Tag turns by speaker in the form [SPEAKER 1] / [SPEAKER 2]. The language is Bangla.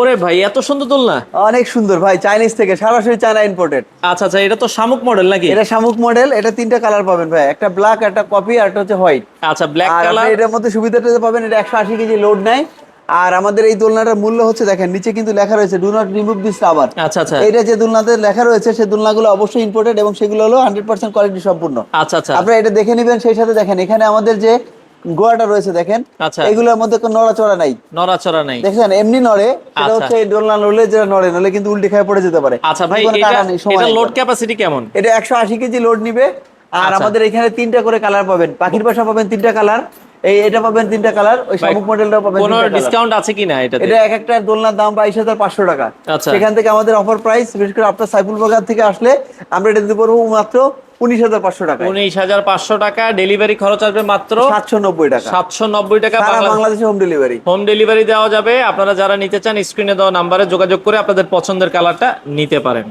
[SPEAKER 1] ওরে ভাই এত সুন্দর দোলনা?
[SPEAKER 2] অনেক সুন্দর ভাই চাইনিজ থেকে সরাসরি চায়না ইম্পোর্টেড
[SPEAKER 1] আচ্ছা আচ্ছা এটা তো শামুক মডেল নাকি?
[SPEAKER 2] এটা শামুক মডেল এটা তিনটা কালার পাবেন ভাই একটা ব্ল্যাক একটা কপি আর একটা হচ্ছে হোয়াইট
[SPEAKER 1] আচ্ছা ব্ল্যাক কালার
[SPEAKER 2] এটার মধ্যে সুবিধাটা পাবেন এটা একশো আশি কেজি লোড নেয়। আর আমাদের এই দোলনাটার মূল্য হচ্ছে দেখেন নিচে কিন্তু লেখা রয়েছে do not remove this rubber
[SPEAKER 1] আচ্ছা আচ্ছা।
[SPEAKER 2] এটা যে দোলনাতে লেখা রয়েছে সেই দোলনাগুলো অবশ্যই ইম্পোর্টেড এবং সেগুলো হলো হান্ড্রেড পার্সেন্ট কোয়ালিটি সম্পূর্ণ।
[SPEAKER 1] আচ্ছা আচ্ছা।
[SPEAKER 2] আপনারা এটা দেখে নেবেন সেই সাথে দেখেন এখানে আমাদের যে গোয়াটা রয়েছে দেখেন।
[SPEAKER 1] আচ্ছা।
[SPEAKER 2] এগুলোর মধ্যে কোনো নড়াচড়া নাই।
[SPEAKER 1] নড়াচড়া নাই।
[SPEAKER 2] দেখেন এমনি নড়ে সেটা
[SPEAKER 1] আচ্ছা।
[SPEAKER 2] হচ্ছে দোলনা নড়লে যেটা নড়ে নড়লে কিন্তু উল্টে খায় পড়ে যেতে পারে।
[SPEAKER 1] আচ্ছা ভাই এটা লোড ক্যাপাসিটি কেমন?
[SPEAKER 2] এটা একশো আশি কেজি লোড নিবে। আর
[SPEAKER 1] আচ্ছা।
[SPEAKER 2] আমাদের এখানে তিনটা করে কালার পাবেন। পাখির বাসা পাবেন তিনটা কালার এই এটা পাবেন তিনটা কালার ওই শামুক মডেলটাও পাবেন
[SPEAKER 1] কোনো ডিসকাউন্ট আছে কিনা এটাতে?
[SPEAKER 2] এটা এক একটা দোলনার দাম বাইশ হাজার পাঁচশো টাকা।
[SPEAKER 1] আচ্ছা।
[SPEAKER 2] সেখান থেকে আমাদের অফার প্রাইস বিশেষ করে আপনার সাইফুল বাগান থেকে আসলে আমরা এটা দিতে পারব মাত্র উনিশ হাজার পাঁচশো টাকা
[SPEAKER 1] উনিশ হাজার পাঁচশো টাকা ডেলিভারি খরচ আসবে মাত্র
[SPEAKER 2] সাতশো নব্বই টাকা।
[SPEAKER 1] সাতশো নব্বই টাকা
[SPEAKER 2] বাংলাদেশে হোম ডেলিভারি
[SPEAKER 1] হোম ডেলিভারি দেওয়া যাবে। আপনারা যারা নিতে চান স্ক্রিনে দেওয়া নাম্বারে যোগাযোগ করে আপনাদের পছন্দের কালারটা নিতে পারেন।